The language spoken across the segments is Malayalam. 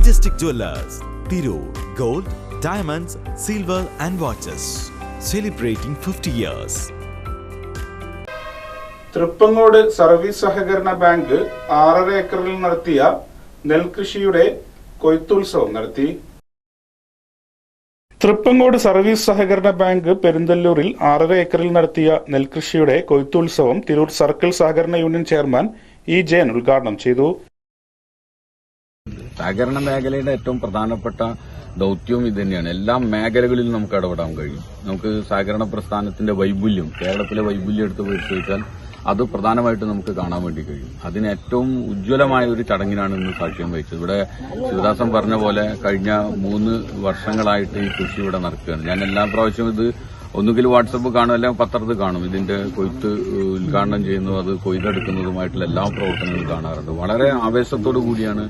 Majestic Jewelers, Tirur gold diamonds Silver and watches celebrating 50 years. Thrippangode service സഹകരണ ബാങ്ക് ആറര ഏക്കറിൽ നടത്തിയ നെൽകൃഷിയുടെ കൊയ്ത്തുത്സവം നടത്തി തൃപ്പങ്ങോട് സർവീസ് സഹകരണ ബാങ്ക് പെരിന്തല്ലൂരിൽ ആറര ഏക്കറിൽ നടത്തിയ നെൽകൃഷിയുടെ കൊയ്ത്തുത്സവം തിരൂർ സർക്കിൾ സഹകരണ യൂണിയൻ ചെയർമാൻ ഇ ജയൻ ഉദ്ഘാടനം ചെയ്തു സഹകരണ മേഖലയുടെ ഏറ്റവും പ്രധാനപ്പെട്ട ദൌത്യവും ഇത് തന്നെയാണ്. എല്ലാ മേഖലകളിലും നമുക്ക് ഇടപെടാൻ കഴിയും. നമുക്ക് സഹകരണ പ്രസ്ഥാനത്തിന്റെ വൈപുല്യം കേരളത്തിലെ വൈപുല്യം എടുത്ത് പരിശോധിച്ചാൽ അത് പ്രധാനമായിട്ട് നമുക്ക് കാണാൻ വേണ്ടി കഴിയും. അതിന് ഏറ്റവും ഉജ്ജ്വലമായ ഒരു ചടങ്ങിനാണ് ഇന്ന് സാക്ഷ്യം വഹിച്ചത്. ഇവിടെ ശിവദാസൻ പറഞ്ഞ പോലെ കഴിഞ്ഞ മൂന്ന് വർഷങ്ങളായിട്ട് ഈ കൃഷി ഇവിടെ നടക്കുകയാണ്. ഞാൻ എല്ലാ പ്രാവശ്യവും ഇത് ഒന്നുകിൽ വാട്സപ്പ് കാണും അല്ലെങ്കിൽ പത്രത്തിൽ കാണും. ഇതിന്റെ കൊയ്ത്ത് ഉദ്ഘാടനം ചെയ്യുന്നതും അത് കൊയ്തെടുക്കുന്നതുമായിട്ടുള്ള എല്ലാ പ്രവർത്തനങ്ങളും കാണാറുണ്ട്. വളരെ ആവേശത്തോടു കൂടിയാണ്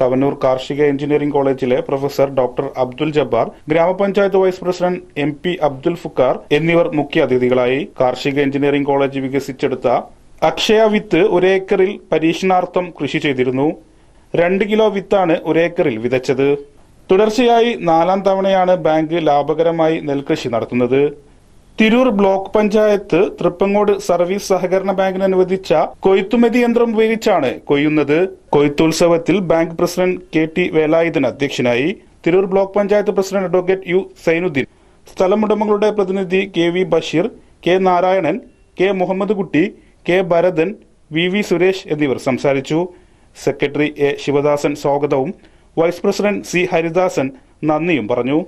തവനൂർ കാർഷിക എഞ്ചിനീയറിംഗ് കോളേജിലെ പ്രൊഫസർ ഡോക്ടർ അബ്ദുൽ ജബ്ബാർ ഗ്രാമപഞ്ചായത്ത് vice president M P Abdul Fukkar എന്നിവർ മുഖ്യ അതിഥികളായി കാർഷിക എഞ്ചിനീയറിംഗ് കോളേജ് വികസിച്ചെടുത്ത അക്ഷയ വിത്ത് ഒരേക്കറിൽ പരീക്ഷണാർത്ഥം കൃഷി ചെയ്തിരുന്നു. രണ്ട് കിലോ വിത്താണ് ഒരേക്കറിൽ വിതച്ചത്. തുടർച്ചയായി നാലാം തവണയാണ് ബാങ്ക് ലാഭകരമായി നെൽകൃഷി നടത്തുന്നത്. തിരൂർ ബ്ലോക്ക് പഞ്ചായത്ത് തൃപ്പങ്ങോട് സർവീസ് സഹകരണ ബാങ്കിന് അനുവദിച്ച കൊയ്ത്തുമതി യന്ത്രം ഉപയോഗിച്ചാണ് കൊയ്യുന്നത്. കൊയ്ത്തുത്സവത്തിൽ bank president K T Velayudhan അധ്യക്ഷനായി Tirur block panchayat president advocate U Sainuddin. സ്ഥലമുടമകളുടെ പ്രതിനിധി K V Basheer K Narayanan K Muhammad Kutty K Bharathan V V Suresh എന്നിവർ സംസാരിച്ചു. സെക്രട്ടറി എ ശിവദാസൻ സ്വാഗതവും വൈസ് പ്രസിഡന്റ് സി ഹരിദാസൻ നന്ദിയും പറഞ്ഞു.